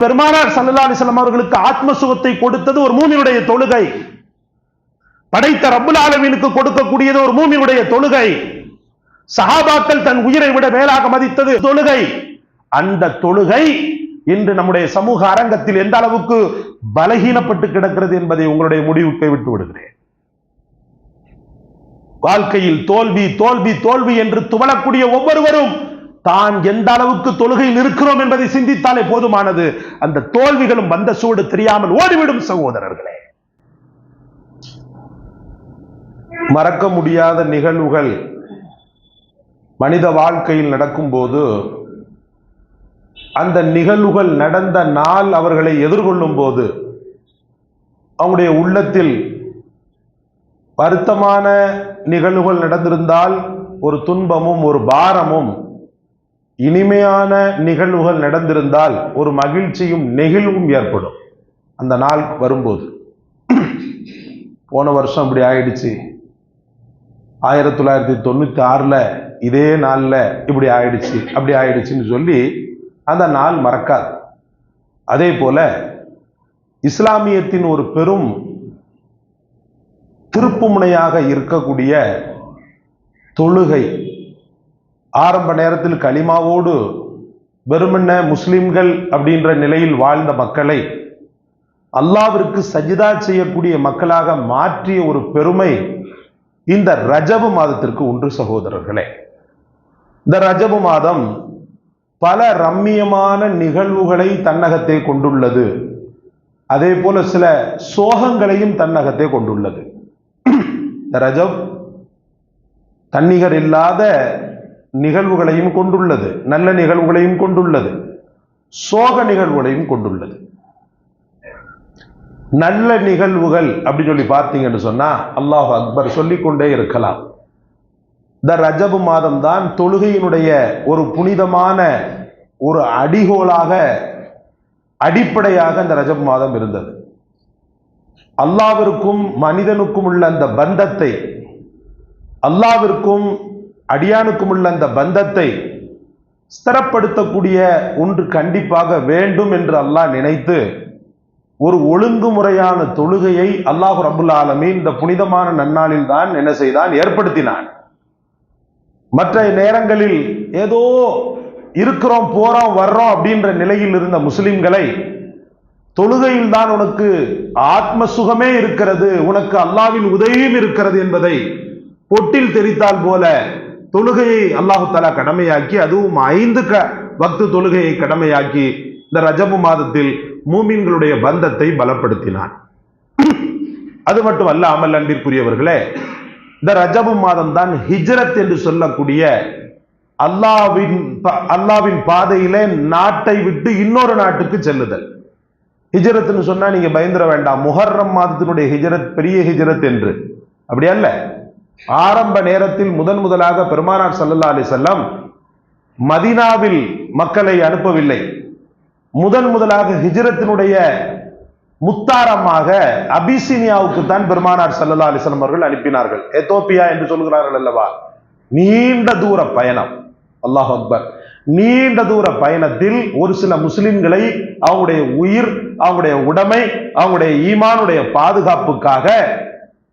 பெருமானார் சல்லா அலிஸ்லாம் அவர்களுக்கு ஆத்ம சுகத்தை கொடுத்தது ஒரு மூமியுடைய தொழுகை. படைத்த ரப்புல் ஆலமீனுக்கு கொடுக்கக்கூடியது ஒரு மூமியுடைய தொழுகை. சஹாபாக்கள் தன் உயிரை விட மேலாக மதித்தது தொழுகை. அந்த தொழுகை இன்று நம்முடைய சமூக அரங்கத்தில் எந்த அளவுக்கு பலகீனப்பட்டு கிடக்கிறது என்பதை உங்களுடைய முடிவுக்கு விட்டு விடுகிறேன். வாழ்க்கையில் தோல்வி தோல்வி தோல்வி என்று துவளக்கூடிய ஒவ்வொருவரும் தான் எந்த அளவுக்கு தொழுகையில் இருக்கிறோம் என்பதை சிந்தித்தாலே போதுமானது. அந்த தோல்விகளும் வந்த சூடு தெரியாமல் ஓடிவிடும் சகோதரர்களே. மறக்க முடியாத நிகழ்வுகள் மனித வாழ்க்கையில் நடக்கும்போது அந்த நிகழ்வுகள் நடந்த நாள் அவர்களை எதிர்கொள்ளும் போது அவங்களுடைய உள்ளத்தில் வருத்தமான நிகழ்வுகள் நடந்திருந்தால் ஒரு துன்பமும் ஒரு பாரமும் இனிமையான நிகழ்வுகள் நடந்திருந்தால் ஒரு மகிழ்ச்சியும் நெகிழ்வும் ஏற்படும். அந்த நாள் வரும்போது. போன வருஷம் இப்படி ஆயிடுச்சு. ஆயிரத்தி தொள்ளாயிரத்தி தொண்ணூத்தி ஆறுல இதே நாள்ல இப்படி ஆயிடுச்சு அப்படி ஆயிடுச்சுன்னு சொல்லி அந்த நாள் மறக்காது. அதே போல இஸ்லாமியத்தின் ஒரு பெரும் திருப்புமுனையாக இருக்கக்கூடிய தொழுகை ஆரம்ப நேரத்தில் களிமாவோடு வெறுமன்ன முஸ்லிம்கள் அப்படின்ற நிலையில் வாழ்ந்த மக்களை அல்லாவிற்கு சஜிதா செய்யக்கூடிய மக்களாக மாற்றிய ஒரு பெருமை இந்த ரஜபு மாதத்திற்கு ஒன்று சகோதரர்களே. இந்த ரஜபு மாதம் பல ரம்மியமான நிகழ்வுகளை தன்னகத்தை கொண்டுள்ளது. அதே போல சில சோகங்களையும் தன்னகத்தை கொண்டுள்ளது. இந்த ரஜப் தன்னிகர் இல்லாத நிகழ்வுகளையும் கொண்டுள்ளது நல்ல நிகழ்வுகளையும் கொண்டுள்ளது சோக நிகழ்வுகளையும் கொண்டுள்ளது. நல்ல நிகழ்வுகள் அப்படின்னு சொல்லி பார்த்தீங்கன்னு சொன்னா அல்லாஹ் அக்பர் சொல்லிக்கொண்டே இருக்கலாம். இந்த ரஜபு மாதம் தான் தொழுகையினுடைய ஒரு புனிதமான ஒரு அடிகோலாக அடிப்படையாக இந்த ரஜப் மாதம் இருந்தது. அல்லாவிற்கும் மனிதனுக்கும் உள்ள அந்த பந்தத்தை அல்லாவிற்கும் அடியானுக்கும் உள்ள அந்த பந்தத்தை ஸ்திரப்படுத்தக்கூடிய ஒன்று கண்டிப்பாக வேண்டும் என்று அல்லாஹ் நினைத்து ஒரு ஒழுங்குமுறையான தொழுகையை அல்லாஹு ரபுல் ஆலமி இந்த புனிதமான நன்னாளில் தான் என்ன செய்தான்? ஏற்படுத்தினான். மற்ற நேரங்களில் ஏதோ இருக்கிறோம் போறோம் வர்றோம் அப்படின்ற நிலையில் இருந்த முஸ்லிம்களை தொழுகையில் தான் உனக்கு ஆத்ம சுகமே இருக்கிறது உனக்கு அல்லாவின் உதவியும் இருக்கிறது என்பதை பொட்டில் தெரித்தால் போல தொழுகையை அல்லாஹு தாலா கடமையாக்கி அதுவும் ஐந்து க பக்து தொழுகையை கடமையாக்கி இந்த ரஜபு மாதத்தில் மூமின்களுடைய பந்தத்தை பலப்படுத்தினான். அது மட்டும் அல்ல அமல் அன்பிற்குரியவர்களே இந்த ரஜபு மாதம் தான் ஹிஜ்ரத் என்று சொல்லக்கூடிய அல்லாவின் அல்லாவின் பாதையிலே நாட்டை விட்டு இன்னொரு நாட்டுக்கு செல்லுதல். ஹிஜரத்துன்னு சொன்னா நீங்க பயந்துட வேண்டாம் முஹர்ரம் மாதத்தினுடைய ஹிஜரத் பெரிய ஹிஜரத் என்று. அப்படி அல்ல. ஆரம்ப நேரத்தில் முதன் முதலாக பெருமானார் ஸல்லல்லாஹு அலி செல்லம் மதீனாவில் மக்களை அனுப்பவில்லை. முதன் முதலாக ஹிஜ்ரத்தினுடைய முத்தாரமாக அபிசீனியாவுக்கு தான் பெருமானார் ஸல்லல்லாஹு அலைஹி அவர்கள் அனுப்பினார்கள். எத்தோப்பியா என்று சொல்கிறார்கள் அல்லவா? நீண்ட தூர பயணம். அல்லாஹ் அக்பர். நீண்ட தூர பயணத்தில் ஒரு சில முஸ்லிம்களை அவங்களுடைய உயிர் அவங்களுடைய உடைமை அவங்களுடைய ஈமானுடைய பாதுகாப்புக்காக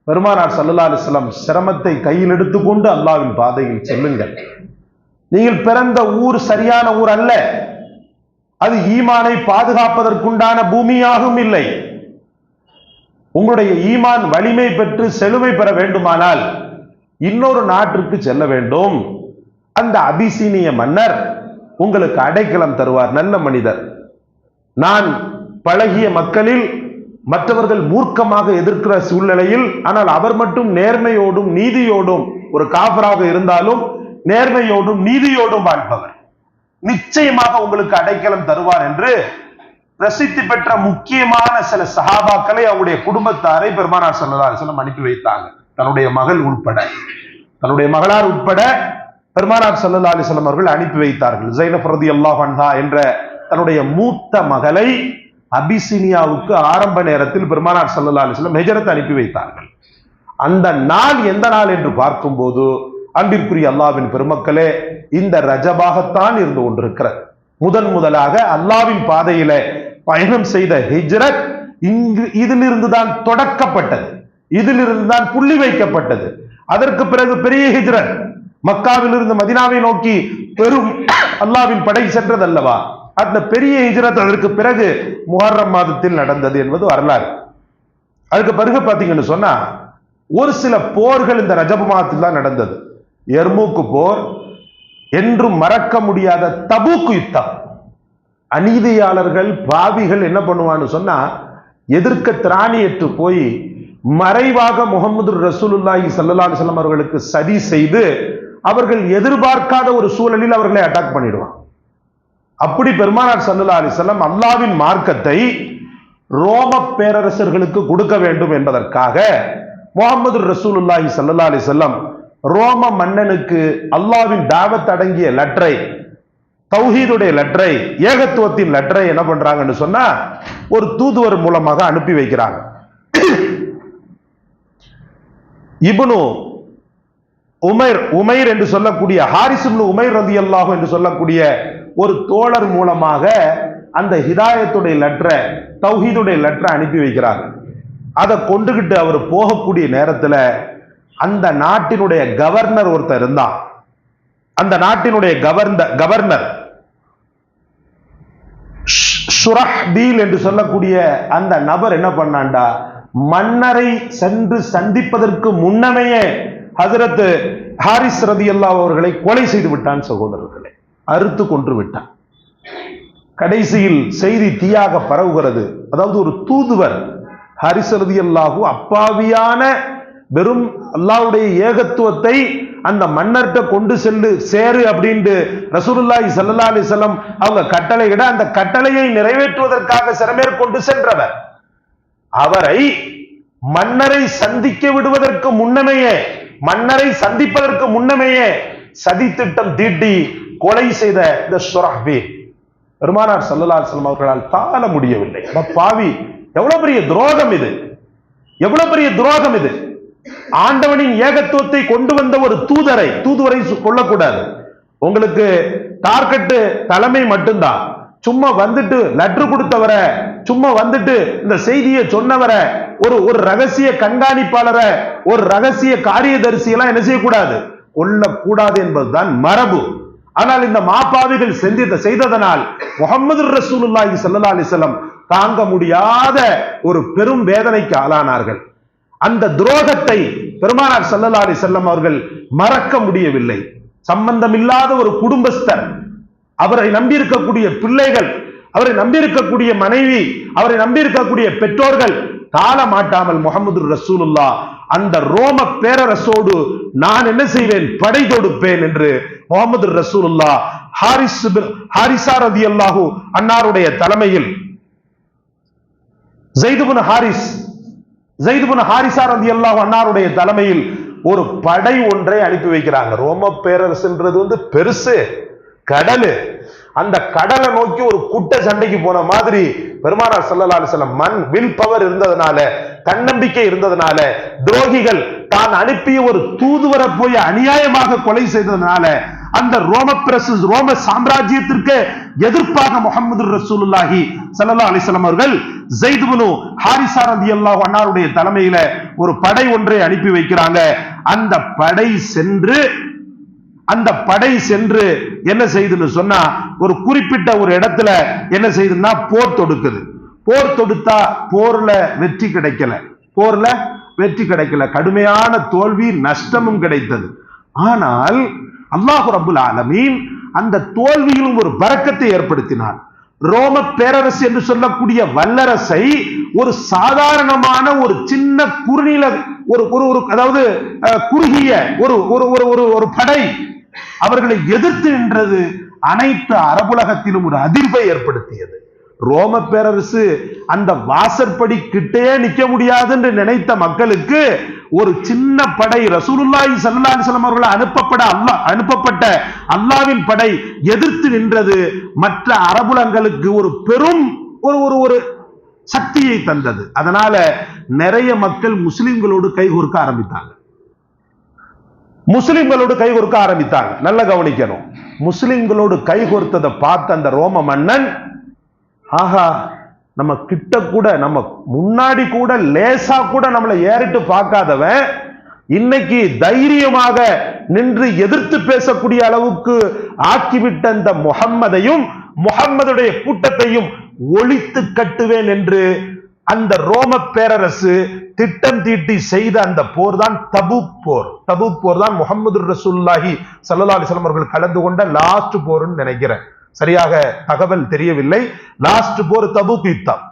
பெருமானார் சல்லா அலிஸ்லாம் சிரமத்தை கையில் எடுத்துக்கொண்டு அல்லாவின் பாதையில் செல்லுங்கள். நீங்கள் பிறந்த ஊர் சரியான ஊர் அல்ல. அது ஈமானை பாதுகாப்பதற்குண்டான பூமியாகவும் இல்லை. உங்களுடைய ஈமான் வலிமை பெற்று செழுமை பெற வேண்டுமானால் இன்னொரு நாட்டிற்கு செல்ல வேண்டும். அந்த அபிசீனிய மன்னர் உங்களுக்கு அடைக்கலம் தருவார் நல்ல மனிதர். நான் பழகிய மக்களில் மற்றவர்கள் மூர்க்கமாக எதிர்க்கிற சூழ்நிலையில் ஆனால் அவர் மட்டும் நேர்மையோடும் நீதியோடும் ஒரு காபராக இருந்தாலும் நேர்மையோடும் நீதியோடும் வாழ்பவர். நிச்சயமாக உங்களுக்கு அடைக்கலம் தருவார் என்று பிரசித்தி பெற்ற முக்கியமான சில சஹாபாக்களை அவருடைய குடும்பத்தாரை பெருமானார் சல்லா அலைஹி அனுப்பி வைத்தாங்க. தன்னுடைய மகள் உட்பட தன்னுடைய மகளார் உட்பட பெருமானார் சல்லா அலைஹி அவர்கள் அனுப்பி வைத்தார்கள். ஜைனப் ரலியல்லாஹு அன்ஹா என்ற தன்னுடைய மூத்த மகளை அபிசினியாவுக்கு ஆரம்ப நேரத்தில் பெருமானார் சல்லா அலைஹி ஹெஜரத்தை அனுப்பி வைத்தார்கள். அந்த நாள் எந்த நாள் என்று பார்க்கும்போது அன்பிற்குரிய அல்லாவின் பெருமக்களே இந்த ரஜபாகத்தான் இருந்து கொண்டிருக்கிறது. முதன் முதலாக அல்லாவின் பாதையில பயணம் செய்த ஹிஜ்ரத் இங்கு இதிலிருந்து தான் தொடக்கப்பட்டது. இதிலிருந்து தான் புள்ளி வைக்கப்பட்டது. அதற்கு பிறகு பெரிய ஹிஜ்ரத் மக்காவிலிருந்து மதினாவை நோக்கி பெரும் அல்லாவின் படை சென்றது அல்லவா அந்த பெரிய ஹிஜ்ரத் அதற்கு பிறகு முஹர்ரம் மாதத்தில் நடந்தது என்பது வரலாறு. அதுக்கு பிறகு பார்த்தீங்கன்னு சொன்னா ஒரு சில போர்கள் இந்த ரஜப மாதத்தில் தான் நடந்தது. எர்மூக்கு போர் என்றும் மறக்க முடியாத தபூக்கு யுத்தம். அநீதியாளர்கள் பாவிகள் என்ன பண்ணுவான்னு சொன்னா எதிர்க்க திராணியற்று போய் மறைவாக முகமது ரசூலுல்லாஹி ஸல்லல்லாஹு அலைஹி அவர்களுக்கு சதி செய்து அவர்கள் எதிர்பார்க்காத ஒரு சூழலில் அவர்களை அட்டாக் பண்ணிடுவான். அப்படி பெருமானார் ஸல்லல்லாஹு அலைஹி அல்லாவின் மார்க்கத்தை ரோம பேரரசர்களுக்கு கொடுக்க வேண்டும் என்பதற்காக முகமது ரசூலுல்லாஹி சல்லா அலைஹி செல்லம் ரோம மன்னனுக்கு அல்லாவின் தாவத் அடங்கிய லெட்டரை தௌஹீதுடைய லெட்டரை ஏகத்துவத்தின் லெட்டரை என்ன பண்றாங்கன்னு சொன்னா ஒரு தூதுவர் மூலமாக அனுப்பி வைக்கிறாங்க. இபுனு உமைர் உமைர் என்று சொல்லக்கூடிய ஹாரிஸ் உமைர் ரதி அல்லாஹோ என்று சொல்லக்கூடிய ஒரு தோழர் மூலமாக அந்த ஹிதாயத்துடைய லெட்டரை தௌஹீதுடைய லெட்டரை அனுப்பி வைக்கிறார். அதை கொண்டுகிட்டு அவர் போகக்கூடிய நேரத்தில் அந்த நாட்டினுடைய கவர்னர் ஒருத்தர் இருந்தான் அந்த நாட்டினுடைய கவர்னர் கவர்னர் சுரஹ்பீல் என்று சொல்லக்கூடிய அந்த நபர் என்ன பண்ணாண்டா மன்னரை சென்று சந்திப்பதற்கு முன்னமையே ஹசரத்து ஹாரிஸ் ரதி அவர்களை கொலை செய்து விட்டான் சகோதரர்களை. அறுத்து கொன்று விட்டான். கடைசியில் செய்தி தீயாக பரவுகிறது. அதாவது ஒரு தூதுவர் ஹரிசரதி அல்லாஹு அப்பாவியான வெறும் அல்லாஹ்வுடைய ஏகத்துவத்தை அந்த மன்னர்கிட்ட கொண்டு செல்லு சேரு அப்படின்ட்டு ரசூலுல்லாஹி சல்லா அலைஹி அவங்க கட்டளையிட அந்த கட்டளையை நிறைவேற்றுவதற்காக சிறமேற்கொண்டு சென்றவர். அவரை மன்னரை சந்திக்க விடுவதற்கு முன்னமேயே மன்னரை சந்திப்பதற்கு முன்னமேயே சதி திட்டம் தீட்டி கொலை செய்த இந்த சுரஹ்பி. பெருமானார் சல்லலால் அலைஹி அவர்களால் தாழ முடியவில்லை. பாவி எவ்வளவு பெரிய துரோகம் இது? எவ்வளவு பெரிய துரோகம் இது? ஆண்டவனின் ஏகத்துவத்தை கொண்டு வந்த ஒரு தூதரை தூதுவரை கொள்ளக்கூடாது கொல்லக்கூடாது. உங்களுக்கு டார்கெட்டு தலைமை மட்டும்தான். சும்மா வந்துட்டு லெட்டர் கொடுத்தவரை சும்மா வந்துட்டு இந்த செய்தியை சொன்னவரை ஒரு ஒரு ரகசிய கண்காணிப்பாளரை ஒரு ரகசிய காரியதரிசி எல்லாம் என்ன செய்யக்கூடாது? கொல்லக்கூடாது என்பதுதான் மரபு. ஆனால் இந்த மாப்பாவிகள் செஞ்சத செய்ததனால் முகமது ரசூலுல்லாஹி சல்லா அலிசல்லம் தாங்க முடியாத ஒரு பெரும் வேதனைக்கு ஆளானார்கள். அந்த துரோகத்தை பெருமானார் ஸல்லல்லாஹு அலி செல்லம் அவர்கள் மறக்க முடியவில்லை. சம்பந்தமில்லாத ஒரு குடும்பஸ்தர் அவரை நம்பியிருக்கக்கூடிய பிள்ளைகள் அவரை நம்பியிருக்கக்கூடிய மனைவி அவரை நம்பியிருக்கக்கூடிய பெற்றோர்கள் தாழ மாட்டாமல் முகமது ரசூலுல்லா அந்த ரோம பேரரசோடு நான் என்ன செய்வேன்? படை தொடுப்பேன் என்று முகமது ரசூலுல்லா ஹாரிஸ் ஹாரிசா ரதி அல்லாஹு அன்னாருடைய தலைமையில் ஜெய்துபுன் ஹாரிஸ் ஜெய்துபுன் ஹாரிசா ரதியல்லாஹு அன்னாருடைய தலைமையில் ஒரு படை ஒன்றை அனுப்பி வைக்கிறாங்க. ரோம பேரரசுன்றது வந்து பெருசு கடலு. அந்த கடலை நோக்கி ஒரு குட்ட சண்டைக்கு போன மாதிரி பெருமானார் சல்லா அலைஹி மண் வில் பவர் இருந்ததுனால தன்னம்பிக்கை இருந்ததுனால துரோகிகள் தான் அனுப்பிய ஒரு தூதுவரை போய் அநியாயமாக கொலை செய்ததுனால அந்த ரோம பிரசு ரோம சாம்ராஜ்யத்திற்கு எதிர்ப்பாக முகமது ரசூலுல்லாஹி சல்லா அலைஹி அவர்கள் ஜெயித் ஹாரிசா ரதி ரலியல்லாஹு அன்னாருடைய தலைமையில ஒரு படை ஒன்றை அனுப்பி வைக்கிறாங்க. அந்த படை சென்று அந்த படை சென்று என்ன செய்யுதுன்னு சொன்னா ஒரு குறிப்பிட்ட ஒரு இடத்துல என்ன செய்யுதுன்னா போர் தொடுக்குது. போர் தொடுத்தா போர்ல வெற்றி கிடைக்கல. போர்ல வெற்றி கிடைக்கல. கடுமையான தோல்வி நஷ்டமும் கிடைத்தது. ஆனால் அல்லாஹு ரப்புல் ஆலமீன் அந்த தோல்வியிலும் ஒரு பறக்கத்தை ஏற்படுத்தினார் ரோம பேரரசு என்று சொல்லக்கூடிய வல்லரசை ஒரு சாதாரணமான ஒரு சின்ன குறுநில ஒரு ஒரு ஒரு அதாவது குறுகிய ஒரு ஒரு ஒரு ஒரு ஒரு படை அவர்களை எதிர்த்து நின்றது அனைத்து அரபுலகத்திலும் ஒரு அதிர்வை ஏற்படுத்தியது. ரோம பேரரசு அந்த வாசற்படி கிட்டே நிக்க முடியாது என்று நினைத்த மக்களுக்கு ஒரு சின்ன படை ரசூலுல்லாஹி சல்லா அலிஸ்லாம் அவர்கள் அனுப்பப்பட அல்லா அனுப்பப்பட்ட அல்லாவின் படை எதிர்த்து நின்றது மற்ற அரபுலங்களுக்கு ஒரு பெரும் ஒரு ஒரு ஒரு சக்தியை தந்தது. அதனால நிறைய மக்கள் முஸ்லிம்களோடு கைகோர்க்க ஆரம்பித்தாங்க. முஸ்லிம்களோடு கொடுக்க ஆரம்பித்தாங்க. நல்ல கவனிக்கணும். முஸ்லிம்களோடு கைகோர்த்ததை பார்த்த அந்த ரோம மன்னன் ஆஹா நம்ம கிட்ட கூட நம்ம முன்னாடி கூட லேசா கூட நம்மளை ஏறிட்டு பார்க்காதவன் இன்னைக்கு தைரியமாக நின்று எதிர்த்து பேசக்கூடிய அளவுக்கு ஆக்கிவிட்ட அந்த முகம்மதையும் முகம்மதுடைய கூட்டத்தையும் ஒழித்து கட்டுவேன் என்று அந்த ரோம பேரரசு திட்டம் தீட்டி செய்த அந்த போர் தான் தபூக் போர். தபு போர் தான் முகமது ரசூல்லாஹி சல்லா அலிஸ்லாம் அவர்கள் கலந்து கொண்ட லாஸ்ட் போர்னு நினைக்கிறேன். சரியாக தகவல் தெரியவில்லை. லாஸ்ட் போர் தபூக் யுத்தம்.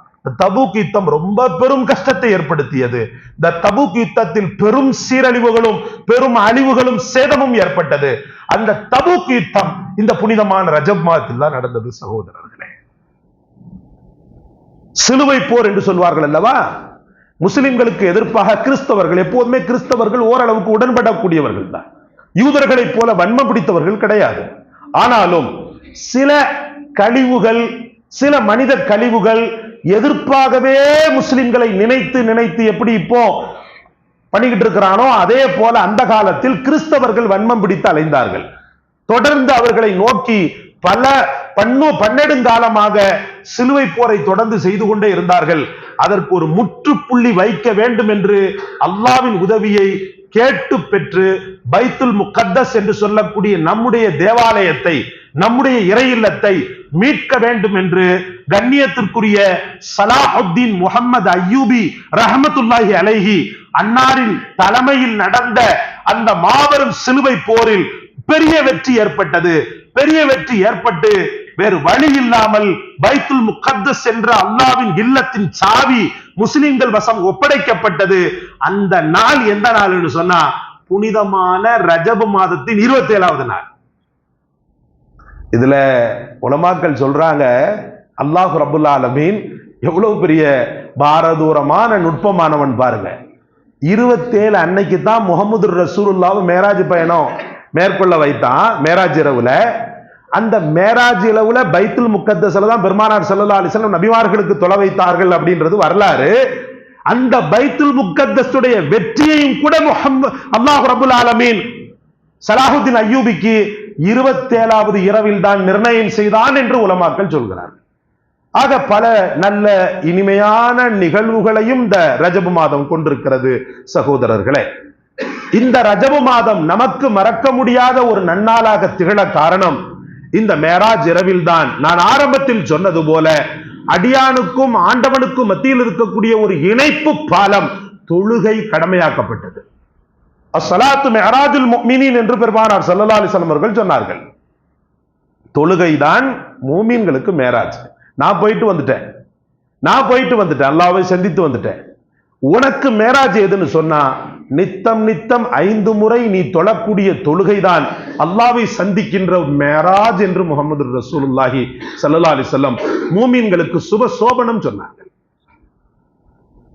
தபூக் யுத்தம் ரொம்ப பெரும் கஷ்டத்தை ஏற்படுத்தியது. இந்த தபூக் யுத்தத்தில் பெரும் சீரழிவுகளும் பெரும் அழிவுகளும் சேதமும் ஏற்பட்டது. அந்த தபூக் யுத்தம் இந்த புனிதமான ரஜப் மாதத்தில் தான் நடந்தது சகோதரர்கள். சிலுவை போர் என்று சொல்வார்கள் அல்லவா? முஸ்லிம்களுக்கு எதிர்ப்பாக கிறிஸ்தவர்கள் எப்போதுமே கிறிஸ்தவர்கள் ஓரளவுக்கு உடன்படக்கூடியவர்கள் தான். யூதர்களைப் போல வன்மம் பிடித்தவர்கள் கிடையாது. ஆனாலும் சில கழிவுகள் சில மனித கழிவுகள் எதிர்ப்பாகவே முஸ்லிம்களை நினைத்து நினைத்து எப்படி இப்போ பண்ணிக்கிட்டு இருக்கிறானோ அதே போல அந்த காலத்தில் கிறிஸ்தவர்கள் வன்மம் பிடித்து அலைந்தார்கள். தொடர்ந்து அவர்களை நோக்கி பல பன்னு பன்னெடுங்காலமாக சிலுவை போரை தொடர்ந்து செய்து கொண்டே இருந்தார்கள். அதற்கு ஒரு முற்றுப்புள்ளி வைக்க வேண்டும் என்று அல்லாவின் உதவியை கேட்டு பெற்று பைத்துல் முகத்தஸ் என்று சொல்லக்கூடிய நம்முடைய தேவாலயத்தை நம்முடைய இறை இல்லத்தை மீட்க வேண்டும் என்று கண்ணியத்திற்குரிய சலாஹுத்தீன் முகமது அய்யூபி ரஹமத்துல்லாஹி அலைஹி அன்னாரின் தலைமையில் நடந்த அந்த மாபெரும் சிலுவை போரில் பெரிய வெற்றி ஏற்பட்டது. பெரிய வெற்றி ஏற்பட்டு வேறு வழி இல்லாமல் பைத்துல் முகத்தஸ் என்ற அல்லாவின் இல்லத்தின் சாவி முஸ்லிம்கள் வசம் ஒப்படைக்கப்பட்டது. அந்த நாள் எந்த நாள் சொன்னா புனிதமான ரஜப மாதத்தின் இருபத்தி ஏழாவது நாள். இதுல உலமாக்கள் சொல்றாங்க அல்லாஹு ரபுல்லா அலமீன் எவ்வளவு பெரிய பாரதூரமான நுட்பமானவன் பாருங்க. இருபத்தேழு அன்னைக்கு தான் முகமது ரசூலுல்லாவை மேராஜ் பயணம். மேற்கொள்ள வைத்தான் மேராஜ் இரவுல. அந்த மேராஜ் இரவுல பைத்துல் முக்கத்தை தான் பெருமானார் சல்லா அலிஸ்லாம் நபிமார்களுக்கு தொலை வைத்தார்கள் அப்படின்றது வரலாறு. அந்த பைத்துல் முக்கத்தஸுடைய வெற்றியையும் கூட முஹம்மது அல்லாஹ் ரபுல் ஆலமீன் சலாஹுத்தீன் அய்யூபிக்கு இருபத்தேழாவது இரவில் தான் நிர்ணயம் செய்தான் என்று உலமாக்கள் சொல்கிறார் ஆக பல நல்ல இனிமையான நிகழ்வுகளையும் இந்த ரஜபு மாதம் கொண்டிருக்கிறது சகோதரர்களே. இந்த ரஜபு மாதம் நமக்கு மறக்க முடியாத ஒரு நன்னாளாக திகழ காரணம் இந்த மேராஜ் இரவில் தான் நான் ஆரம்பத்தில் சொன்னது போல அடியானுக்கும் ஆண்டவனுக்கும் மத்தியில் இருக்கக்கூடிய ஒரு இணைப்பு பாலம் தொழுகை கடமையாக்கப்பட்டது. அசலாத்து மெஹராஜுல் மீனின் என்று பெருமானார் ஸல்லல்லாஹு அலைஹி அவர்கள் சொன்னார்கள். தொழுகைதான் மூமீன்களுக்கு மேராஜ். நான் போயிட்டு வந்துட்டேன். நான் போயிட்டு வந்துட்டேன். அல்லாவை சந்தித்து வந்துட்டேன். உனக்கு மேராஜ் எதுன்னு சொன்னா நித்தம் நித்தம் ஐந்து முறை நீ தொழக்கூடிய தொழுகைதான் அல்லாவை சந்திக்கின்ற மேராஜ் என்று முகமது ரசூலுல்லாஹி சல்லா அலி சொல்லம் மூமீன்களுக்கு சுப சோபனம் சொன்னார்கள்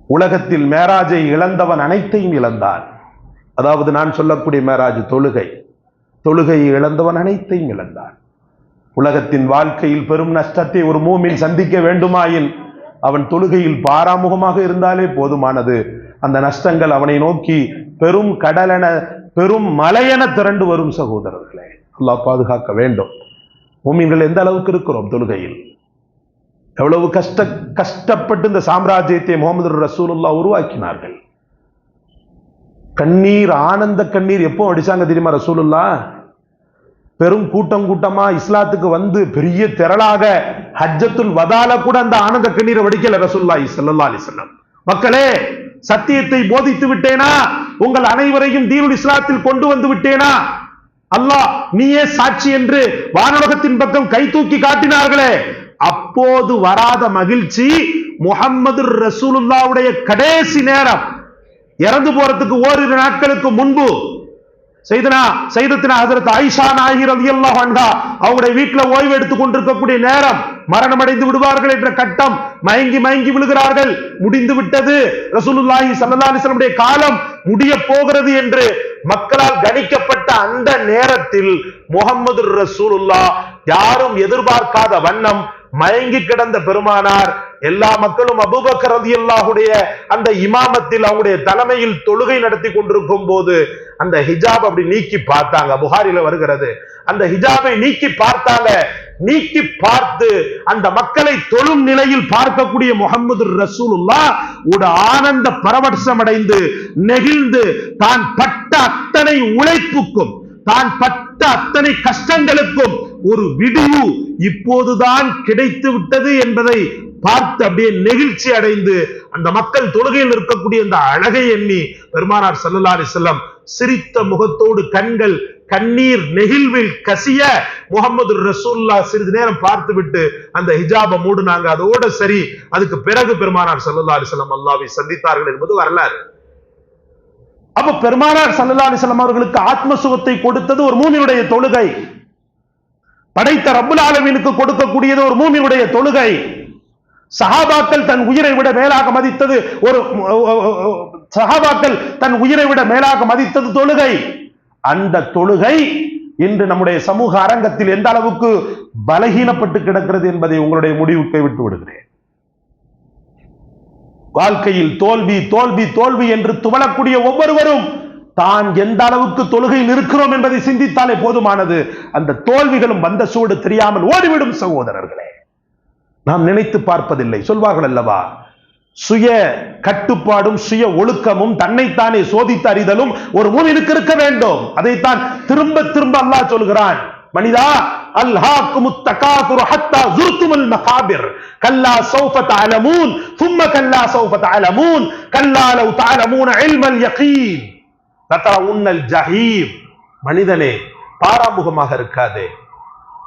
உலகத்தில் மேராஜை இழந்தவன் அனைத்தையும் இழந்தான். அதாவது நான் சொல்லக்கூடிய மேராஜ் தொழுகை. தொழுகையை இழந்தவன் அனைத்தையும் இழந்தான். உலகத்தின் வாழ்க்கையில் பெரும் நஷ்டத்தை ஒரு மூமின் சந்திக்க வேண்டுமாயின் அவன் தொழுகையில் பாராமுகமாக இருந்தாலே போதுமானது. அந்த நஷ்டங்கள் அவனை நோக்கி பெரும் கடலென பெரும் மலையென திரண்டு வரும் சகோதரர்களே. அல்லாஹ் பாதுகாக்க வேண்டும். மூமின்கள் எந்த அளவுக்கு இருக்கிறோம் தொழுகையில்? எவ்வளவு கஷ்ட கஷ்டப்பட்டு இந்த சாம்ராஜ்யத்தை முகமது ரசூலுல்லா உருவாக்கினார்கள். கண்ணீர் ஆனந்த கண்ணீர் எப்போ அடிச்சாங்க தெரியுமா ரசூலுல்லா பெரும் கூட்டம் கூட்டமா இஸ்லாத்துக்கு வந்து பெரிய திரளாக ஹஜ்ஜத்துல் வதால கூட அந்த ஆனந்த கண்ணீரை வடிக்கல ரசூல்லா ஸல்லல்லாஹு அலைஹி மக்களே சத்தியத்தை போதித்து விட்டேனா? உங்கள் அனைவரையும் தீனுல் இஸ்லாத்தில் கொண்டு வந்து விட்டேனா? அல்லாஹ் நீயே சாட்சி என்று வானலகத்தின் பக்கம் கை தூக்கி காட்டினார்களே. அப்போது வராத மகிழ்ச்சி முகம்மது ரசூலுல்லாவுடைய கடைசி நேரம். இறந்து போறதுக்கு ஓரிரு நாட்களுக்கு முன்பு செய்தனா செய்தத்தினா ஹசரத் ஆயிஷா நாயகி ரலியல்லாஹு அன்ஹா அவங்களுடைய வீட்டுல ஓய்வு எடுத்துக் கொண்டிருக்கக்கூடிய நேரம் மரணம் அடைந்து விடுவார்கள் என்ற கட்டம் மயங்கி மயங்கி விழுகிறார்கள். முடிந்து விட்டது. ரசூலுல்லாஹி சல்லாஹிஸ்லமுடைய காலம் முடிய போகிறது என்று மக்களால் கணிக்கப்பட்ட அந்த நேரத்தில் முகமது ரசூலுல்லா யாரும் எதிர்பார்க்காத வண்ணம் மயங்கி கிடந்த பெருமானார் எல்லா மக்களும் அபூபக்கர் ரலியல்லாஹுடைய அந்த இமாமத்தில் அவங்களுடைய தலைமையில் தொழுகை நடத்தி கொண்டிருக்கும் போது அந்த ஹிஜாப் அப்படி நீக்கி பார்த்தாங்க. புகாரில வருகிறது. அந்த ஹிஜாபை நீக்கி பார்த்தாங்க. நீக்கி பார்த்து அந்த மக்களை தொழும் நிலையில் பார்க்கக்கூடிய முகமது ரசூலுல்லா ஒரு ஆனந்த பரவசம் அடைந்து நெகிழ்ந்து தான் பட்ட அத்தனை உழைப்புக்கும் தான் பட்ட அத்தனை கஷ்டங்களுக்கும் ஒரு விடிவு இப்போதுதான் கிடைத்து விட்டது என்பதை பார்த்து அப்படியே நெகிழ்ச்சி அடைந்து அந்த மக்கள் தொழுகையில் இருக்கக்கூடிய அந்த அழகை எண்ணி பெருமானார் ஸல்லல்லாஹு அலைஹி சிரித்த முகத்தோடு கண்கள் கண்ணீர் நெகிழ்வில் கசிய முகமது ரசூல்லா சிறிது நேரம் பார்த்து விட்டு அந்த ஹிஜாபை மூடுனாங்க. அதோட சரி அதுக்கு பிறகு பெருமானார் சல்லல்லா அலைஹி அல்லாவை சந்தித்தார்கள் என்பது வரலாறு. அப்ப பெருமானார் சல்லல்லா அலிசல்லாம் அவர்களுக்கு ஆத்ம சுகத்தை கொடுத்தது ஒரு மூமியுடைய தொழுகை. படைத்த ரப்புல் ஆலமீனுக்கு கொடுக்கக்கூடியது ஒரு மூமியுடைய தொழுகை. சஹாபாக்கள் தன் உயிரை விட மேலாக மதித்தது ஒரு சஹாபாக்கள் தன் உயிரை விட மேலாக மதித்தது தொழுகை. அந்த தொழுகை இன்று நம்முடைய சமூக அரங்கத்தில் எந்த அளவுக்கு பலகீனப்பட்டு கிடக்கிறது என்பதை உங்களுடைய முடிவுக்கு விட்டு விடுகிறேன். வாழ்க்கையில் தோல்வி தோல்வி தோல்வி என்று துவளக்கூடிய ஒவ்வொருவரும் தான் எந்த அளவுக்கு தொழுகையில் இருக்கிறோம் என்பதை சிந்தித்தாலே போதுமானது. அந்த தோல்விகளும் வந்த சூடு தெரியாமல் ஓடிவிடும் சகோதரர்களே. நாம் நினைத்து பார்ப்பதில்லை. சொல்வார்கள் அல்லவா? சுய கட்டுப்பாடும் சுய ஒழுக்கமும் தன்னைத்தானே சோதித்து அறிதலும் ஒரு மூவினுக்கு இருக்க வேண்டும். அதைத்தான் திரும்ப திரும்ப அல்லாஹ் சொல்கிறான். மனிதா அல்ஹாக்கும் தகாசுரு ஹத்தா ஜுர்துமுல் மகாபிர். கல்லா சௌஃப தஅலமூன் ثم கல்லா சௌஃப தஅலமூன். கல்லா லவ் தஅலமூன இல்மல் யகீன். உன்னல் ஜஹீம். மனிதனே பாராமுகமாக இருக்காதே.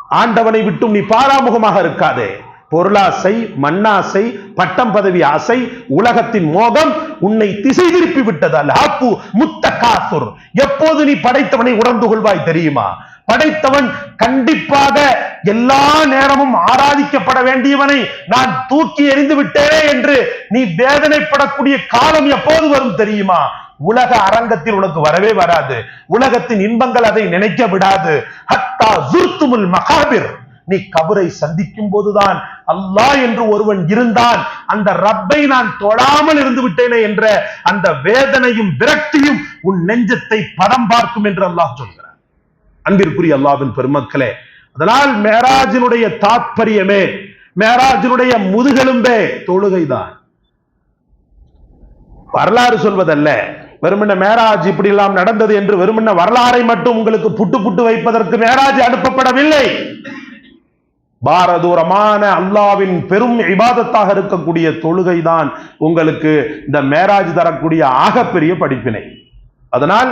ஆண்டவனை விட்டும் நீ பாராமுகமாக இருக்காதே. பொருளாசை மண்ணாசை பட்டம் பதவி ஆசை உலகத்தின் மோகம் உன்னை திசை திருப்பி விட்டது அல்லாப்பு முத்த காசுர் எப்போது நீ படைத்தவனை உணர்ந்து கொள்வாய் தெரியுமா? படைத்தவன் கண்டிப்பாக எல்லா நேரமும் ஆராதிக்கப்பட வேண்டியவனை நான் தூக்கி எறிந்து விட்டேனே என்று நீ வேதனைப்படக்கூடிய காலம் எப்போது வரும் தெரியுமா? உலக அரங்கத்தில் உனக்கு வரவே வராது. உலகத்தின் இன்பங்கள் அதை நினைக்க விடாது. ஹத்தா ஜுர்த்துமுல் மகாபிர். நீ கபரை சந்திக்கும் போதுதான் அல்லாஹ் என்று ஒருவன் இருந்தான். அந்த ரப்பை நான் தொழாமல் இருந்து விட்டேனே என்ற அந்த வேதனையும் விரக்தியும் உன் நெஞ்சத்தை படம் பார்க்கும் என்று அல்லாஹ் சொல்கிறார் அன்பிற்குரிய அல்லாவின் பெருமக்களே அதனால் மேராஜினுடைய தாத்பரியமே மேராஜினுடைய முதுகெலும்பே தொழுகைதான். வரலாறு சொல்வதல்ல. வெறுமன மேராஜ் இப்படி எல்லாம் நடந்தது என்று வெறுமன வரலாறை மட்டும் உங்களுக்கு புட்டு புட்டு வைப்பதற்கு மேராஜ் அனுப்பப்படவில்லை. பாரதூரமான அல்லாவின் பெரும் இபாதத்தாக இருக்கக்கூடிய தொழுகை தான் உங்களுக்கு இந்த மேராஜ் தரக்கூடிய ஆகப்பெரிய படிப்பினை. அதனால்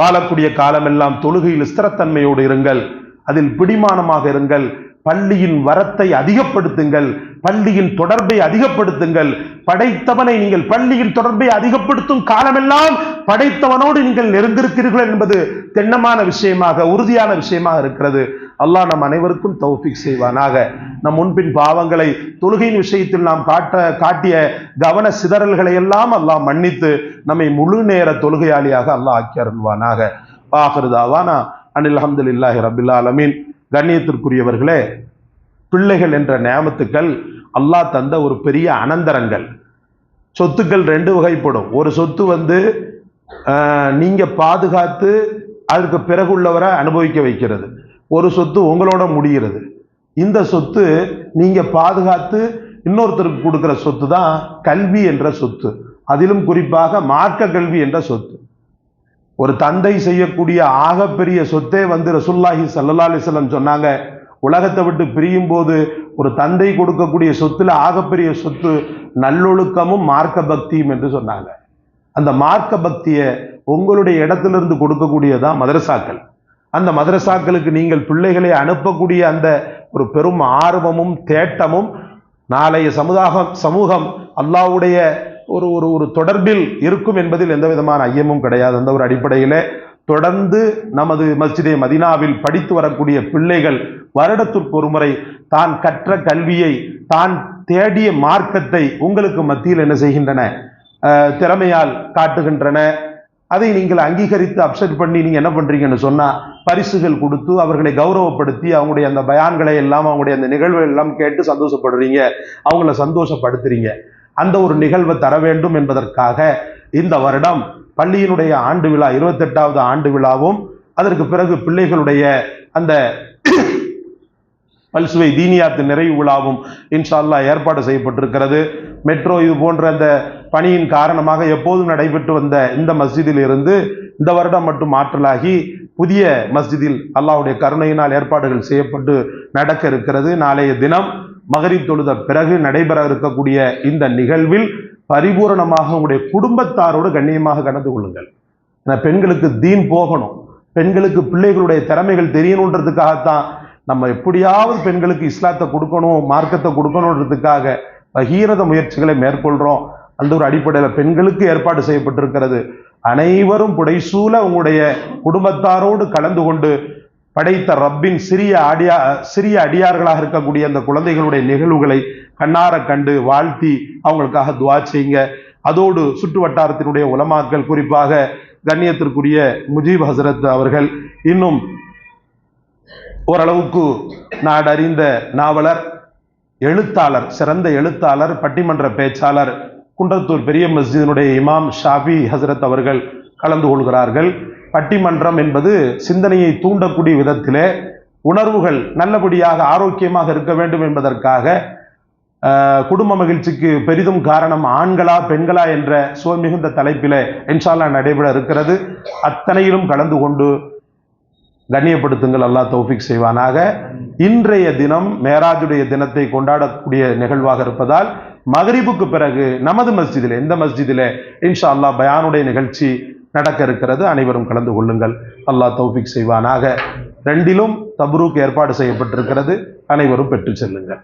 வாழக்கூடிய காலமெல்லாம் தொழுகையில் ஸ்திரத்தன்மையோடு இருங்கள் அதில் பிடிமானமாக இருங்கள் பள்ளியின் வரத்தை அதிகப்படுத்துங்கள் பள்ளியின் தொடர்பை அதிகப்படுத்துங்கள். படைத்தவனை நீங்கள் பள்ளியின் தொடர்பை அதிகப்படுத்தும் காலமெல்லாம் படைத்தவனோடு நீங்கள் நெருங்கிருக்கிறீர்கள் என்பது தென்னமான விஷயமாக உறுதியான விஷயமாக இருக்கிறது. அல்லாஹ் நம் அனைவருக்கும் தௌஃபிக் செய்வானாக. நம் முன்பின் பாவங்களை தொழுகையின் விஷயத்தில் நாம் காட்ட காட்டிய கவன சிதறல்களை எல்லாம் அல்லாஹ் மன்னித்து நம்மை முழு நேர தொழுகையாளியாக அல்லாஹ் ஆக்கி அருள்வானாக. ஆஹிருதாவானா அனில் அஹமதுல்லாஹி ரபில்லா ஆலமீன். கண்ணியத்திற்குரியவர்களே பிள்ளைகள் என்ற நியமத்துக்கள் அல்லாஹ் தந்த ஒரு பெரிய அனந்தரங்கள். சொத்துக்கள் ரெண்டு வகைப்படும். ஒரு சொத்து வந்து நீங்கள் பாதுகாத்து அதற்கு பிறகு உள்ளவரை அனுபவிக்க வைக்கிறது. ஒரு சொத்து உங்களோட முடிகிறது. இந்த சொத்து நீங்கள் பாதுகாத்து இன்னொருத்தருக்கு கொடுக்குற சொத்து தான் கல்வி என்ற சொத்து. அதிலும் குறிப்பாக மார்க்க கல்வி என்ற சொத்து. ஒரு தந்தை செய்யக்கூடிய ஆகப்பெரிய சொத்தே வந்து ரசுல்லாஹி சல்லா அலிஸ்லம் சொன்னாங்க. உலகத்தை விட்டு பிரியும் போது ஒரு தந்தை கொடுக்கக்கூடிய சொத்துல ஆகப்பெரிய சொத்து நல்லொழுக்கமும் மார்க்க பக்தியும் என்று சொன்னாங்க. அந்த மார்க்க பக்தியை உங்களுடைய இடத்திலிருந்து கொடுக்கக்கூடியதான் மதரசாக்கள். அந்த மதரசாக்களுக்கு நீங்கள் பிள்ளைகளை அனுப்பக்கூடிய அந்த ஒரு பெரும் ஆர்வமும் தேட்டமும் நாளைய சமுதாகம் சமூகம் அல்லாவுடைய ஒரு ஒரு ஒரு தொடர்பில் இருக்கும் என்பதில் எந்த விதமான ஐயமும் கிடையாது. அந்த ஒரு அடிப்படையில் தொடர்ந்து நமது மஸ்ஜிதே மதினாவில் படித்து வரக்கூடிய பிள்ளைகள் வருடத்திற்கு ஒரு முறை தான் கற்ற கல்வியை தான் தேடிய மார்க்கத்தை உங்களுக்கு மத்தியில் என்ன செய்கின்றன? திறமையால் காட்டுகின்றன. அதை நீங்கள் அங்கீகரித்து அப்செட் பண்ணி நீங்கள் என்ன பண்ணுறீங்கன்னு சொன்னால் பரிசுகள் கொடுத்து அவர்களை கௌரவப்படுத்தி அவங்களுடைய அந்த பயான்களை எல்லாம் அவங்களுடைய அந்த நிகழ்வுகள் எல்லாம் கேட்டு சந்தோஷப்படுறீங்க. அவங்கள சந்தோஷப்படுத்துறீங்க. அந்த ஒரு நிகழ்வை தர வேண்டும் என்பதற்காக இந்த வருடம் பள்ளியினுடைய ஆண்டு விழா இருபத்தெட்டாவது ஆண்டு விழாவும் அதற்கு பிறகு பிள்ளைகளுடைய அந்த பல்சுவை தீனியாத்து நிறைவு விழாவும் இன்ஷா அல்லாஹ் ஏற்பாடு செய்யப்பட்டிருக்கிறது. மெட்ரோ இது போன்ற அந்த பணியின் காரணமாக எப்போதும் நடைபெற்று வந்த இந்த மஸ்ஜிதில் இருந்து இந்த வருடம் மட்டும் மாற்றலாகி புதிய மஸ்ஜிதில் அல்லாஹ்வுடைய கருணையினால் ஏற்பாடுகள் செய்யப்பட்டு நடக்க இருக்கிறது. நாளைய தினம் மகரிப் தொழுத பிறகு நடைபெற இருக்கக்கூடிய இந்த நிகழ்வில் பரிபூரணமாக உங்களுடைய குடும்பத்தாரோடு கண்ணியமாக கலந்து கொள்ளுங்கள். ஏன்னா பெண்களுக்கு தீன் போகணும். பெண்களுக்கு பிள்ளைகளுடைய திறமைகள் தெரியணுன்றதுக்காகத்தான் நம்ம எப்படியாவது பெண்களுக்கு இஸ்லாத்தை கொடுக்கணும் மார்க்கத்தை கொடுக்கணுன்றதுக்காக பகீரத முயற்சிகளை மேற்கொள்கிறோம் அந்த ஒரு அடிப்படையில் பெண்களுக்கு ஏற்பாடு செய்யப்பட்டிருக்கிறது. அனைவரும் புடைசூழ உங்களுடைய குடும்பத்தாரோடு கலந்து கொண்டு படைத்த ரப்பின் சிறிய அடியா சிறிய அடியார்களாக இருக்கக்கூடிய அந்த குழந்தைகளுடைய நிகழ்வுகளை கண்ணார கண்டு வாழ்த்தி அவங்களுக்காக துவா செய்யுங்க. அதோடு சுற்று வட்டாரத்தினுடைய உலமாக்கள் குறிப்பாக கண்ணியத்திற்குரிய முஜீப் ஹசரத் அவர்கள் இன்னும் ஓரளவுக்கு நாடறிந்த நாவலர் எழுத்தாளர் சிறந்த எழுத்தாளர் பட்டிமன்ற பேச்சாளர் குன்றத்தூர் பெரிய மஸ்ஜிதினுடைய இமாம் ஷாஃபி ஹசரத் அவர்கள் கலந்து கொள்கிறார்கள். பட்டிமன்றம் என்பது சிந்தனையை தூண்டக்கூடிய விதத்திலே உணர்வுகள் நல்லபடியாக ஆரோக்கியமாக இருக்க வேண்டும் என்பதற்காக குடும்ப மகிழ்ச்சிக்கு பெரிதும் காரணம் ஆண்களா பெண்களா என்ற சுவமிகுந்த தலைப்பில் இன்ஷால்லா நடைபெற இருக்கிறது. அத்தனையிலும் கலந்து கொண்டு கண்ணியப்படுத்துங்கள். அல்லாஹ் தௌஃபிக் செய்வானாக. இன்றைய தினம் மேராஜுடைய தினத்தை கொண்டாடக்கூடிய நிகழ்வாக இருப்பதால் மகரிபுக்கு பிறகு நமது மஸ்ஜிதில் எந்த மஸ்ஜிதில் இன்ஷா அல்லா பயானுடைய நிகழ்ச்சி நடக்க இருக்கிறது. அனைவரும் கலந்து கொள்ளுங்கள். அல்லாஹ் தௌஃபிக் செய்வானாக. ரெண்டிலும் தப்ரூக் ஏற்பாடு செய்யப்பட்டிருக்கிறது. அனைவரும் பெற்று செல்லுங்கள்.